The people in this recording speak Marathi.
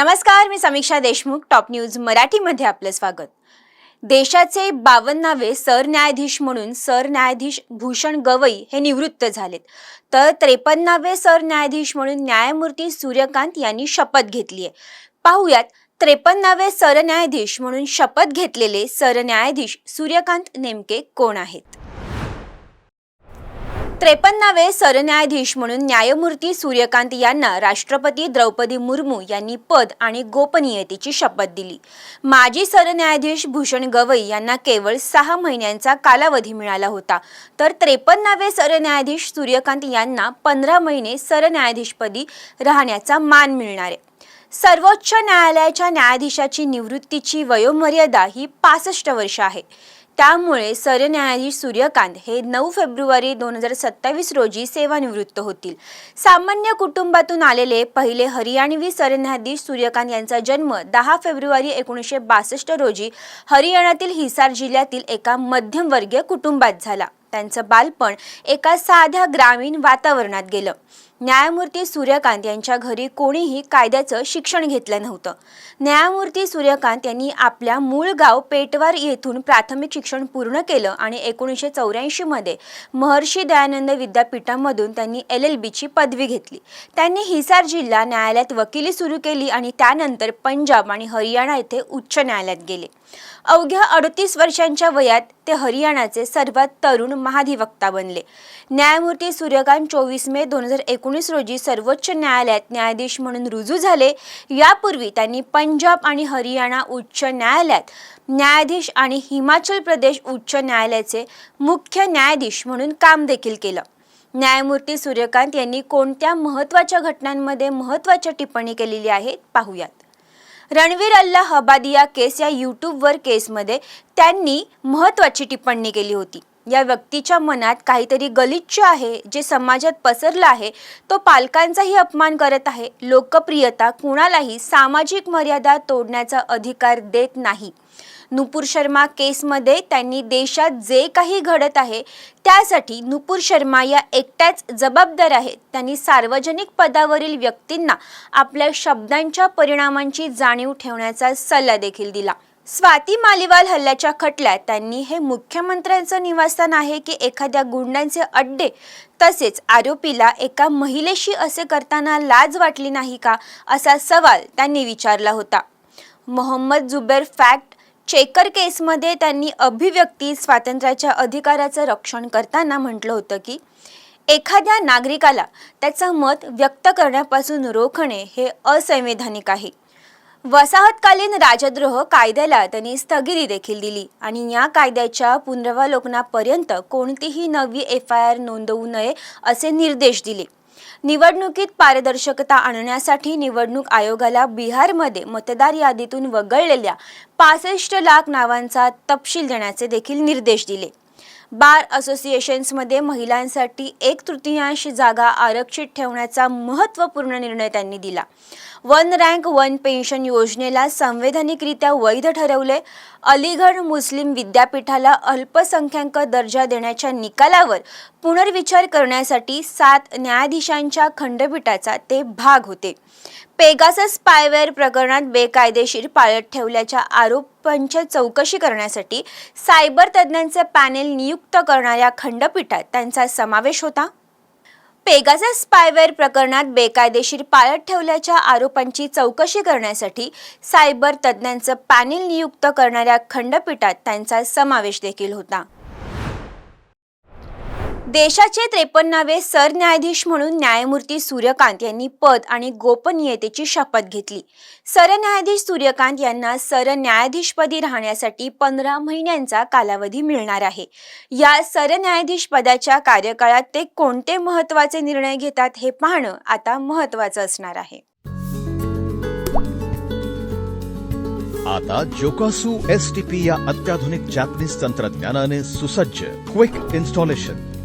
नमस्कार मी समीक्षा देशमुख टॉप न्यूज मराठीमध्ये आपलं स्वागत. देशाचे बावन्नावे सरन्यायाधीश म्हणून सरन्यायाधीश भूषण गवई हे निवृत्त झालेत. तर त्रेपन्नावे सरन्यायाधीश म्हणून न्यायमूर्ती सूर्यकांत यांनी शपथ घेतली आहे. पाहुयात त्रेपन्नावे सरन्यायाधीश म्हणून शपथ घेतलेले सरन्यायाधीश सूर्यकांत नेमके कोण आहेत? त्रेपन्नावे सरन्यायाधीश म्हणून न्यायमूर्ती सूर्यकांत यांना राष्ट्रपती द्रौपदी मुर्मू यांनी पद आणि गोपनीयतेची शपथ दिली. माजी सरन्यायाधीश भूषण गवई यांना केवळ सहा महिन्यांचा कालावधी मिळाला होता. तर त्रेपन्नावे सरन्यायाधीश सूर्यकांत यांना पंधरा महिने सरन्यायाधीशपदी राहण्याचा मान मिळणार आहे. सर्वोच्च न्यायालयाच्या न्यायाधीशाची निवृत्तीची वयोमर्यादा ही पासष्ट वर्ष आहे. त्यामुळे सरन्यायाधीश सूर्यकांत हे नऊ फेब्रुवारी दोन हजार सत्तावीस रोजी सेवानिवृत्त होतील. सामान्य कुटुंबातून आलेले पहिले हरियाणवी सरन्यायाधीश सूर्यकांत यांचा जन्म दहा फेब्रुवारी एकोणीसशे बासष्ट रोजी हरियाणातील हिसार जिल्ह्यातील एका मध्यमवर्गीय कुटुंबात झाला. त्यांचं बालपण एका साध्या ग्रामीण वातावरणात गेलं. न्यायमूर्ती सूर्यकांत यांच्या घरी कोणीही कायद्याचं शिक्षण घेतलं नव्हतं. न्यायमूर्ती सूर्यकांत यांनी आपल्या मूळ गाव पेटवार येथून प्राथमिक शिक्षण पूर्ण केलं आणि एकोणीसशे चौऱ्याऐंशीमध्ये महर्षी दयानंद विद्यापीठामधून त्यांनी एल एल बीची पदवी घेतली. त्यांनी हिसार जिल्हा न्यायालयात वकिली सुरू केली आणि त्यानंतर पंजाब आणि हरियाणा येथे उच्च न्यायालयात गेले. अवघ्या अडतीस वर्षांच्या वयात ते हरियाणाचे सर्वात तरुण महाधिवक्ता बनले. न्यायमूर्ती सूर्यकांत चोवीस मे दोन हजार एकोणीस एकोणीस रोजी सर्वोच्च न्यायालयात न्यायाधीश म्हणून रुजू झाले. यापूर्वी त्यांनी पंजाब आणि हरियाणा उच्च न्यायालयात न्यायाधीश आणि हिमाचल प्रदेश उच्च न्यायालयाचे मुख्य न्यायाधीश म्हणून काम देखील केलं. न्यायमूर्ती सूर्यकांत यांनी कोणत्या महत्त्वाच्या घटनांमध्ये महत्त्वाच्या टिप्पणी केलेली आहे पाहूयात. रणवीर अल्ला हबादिया केस या यूट्यूबवर केसमध्ये त्यांनी महत्त्वाची टिप्पणी केली होती. या व्यक्तीच्या मनात काहीतरी गलिच्छ आहे जे समाजात पसरलं आहे तो पालकांचाही अपमान करत आहे. लोकप्रियता कुणालाही सामाजिक मर्यादा तोडण्याचा अधिकार देत नाही. नुपूर शर्मा केसमध्ये त्यांनी देशात जे काही घडत आहे त्यासाठी नुपूर शर्मा या एकट्याच जबाबदार आहेत. त्यांनी सार्वजनिक पदावरील व्यक्तींना आपल्या शब्दांच्या परिणामांची जाणीव ठेवण्याचा सल्ला देखील दिला. स्वाती मालिवाल हल्ल्याच्या खटल्यात त्यांनी हे मुख्यमंत्र्यांचं निवासस्थान आहे की एखाद्या गुंडांचे अड्डे तसेच आरोपीला एका महिलेशी असे करताना लाज वाटली नाही का असा सवाल त्यांनी विचारला होता. मोहम्मद जुबेर फॅक्ट चेकर केसमध्ये त्यांनी अभिव्यक्ती स्वातंत्र्याच्या अधिकाराचं रक्षण करताना म्हटलं होतं की एखाद्या नागरिकाला त्याचं मत व्यक्त करण्यापासून रोखणे हे असंवैधानिक आहे. वसाहतकालीन राजद्रोह कायद्याला त्यांनी स्थगिती देखील दिली. आणि या कायद्याच्या पुनरावलोकनापर्यंत कोणतीही नवी एफ आय आर नोंदवू नये असे निर्देश दिले. निवडणुकीत पारदर्शकता आणण्यासाठी निवडणूक आयोगाला बिहारमध्ये मतदार यादीतून वगळलेल्या पासष्ट लाख नावांचा तपशील देण्याचे देखील निर्देश दिले. बार असोसिएशन्समध्ये महिलांसाठी एक तृतीयांश जागा आरक्षित ठेवण्याचा महत्त्वपूर्ण निर्णय त्यांनी दिला. वन रँक वन पेन्शन योजनेला संवैधानिकरित्या वैध ठरवले. अलीगढ मुस्लिम विद्यापीठाला अल्पसंख्याक दर्जा देण्याच्या निकालावर पुनर्विचार करण्यासाठी सात न्यायाधीशांच्या खंडपीठाचा ते भाग होते. पेगासस स्पायवेअर प्रकरणात बेकायदेशीर पाळत ठेवल्याच्या आरोपांच्या चौकशी करण्यासाठी सायबर तज्ज्ञांचे पॅनेल नियुक्त करणाऱ्या खंडपीठात त्यांचा समावेश होता. पेगासस स्पायवेअर प्रकरणात बेकायदेशीर पाळत ठेवल्याच्या आरोपांची चौकशी करण्यासाठी सायबर तज्ज्ञांचं पॅनेल नियुक्त करणाऱ्या खंडपीठात त्यांचा समावेश देखील होता. देशाचे त्रेपन्नावे सरन्यायाधीश म्हणून न्यायमूर्ती सूर्यकांत यांनी पद आणि गोपनीयतेची शपथ घेतली. सरन्यायाधीश सूर्यकांत यांना सरन्यायाधीशपदी राहण्यासाठी पंधरा महिन्यांचा कालावधी मिळणार आहे. या सरन्यायाधीश पदाच्या कार्यकाळात ते कोणते महत्त्वाचे निर्णय घेतात हे पाहणं आता महत्त्वाचं असणार आहे. आता जोकासू एस टी पी या अत्याधुनिक जॅपनीज तंत्रज्ञानाने सुसज्ज quick installation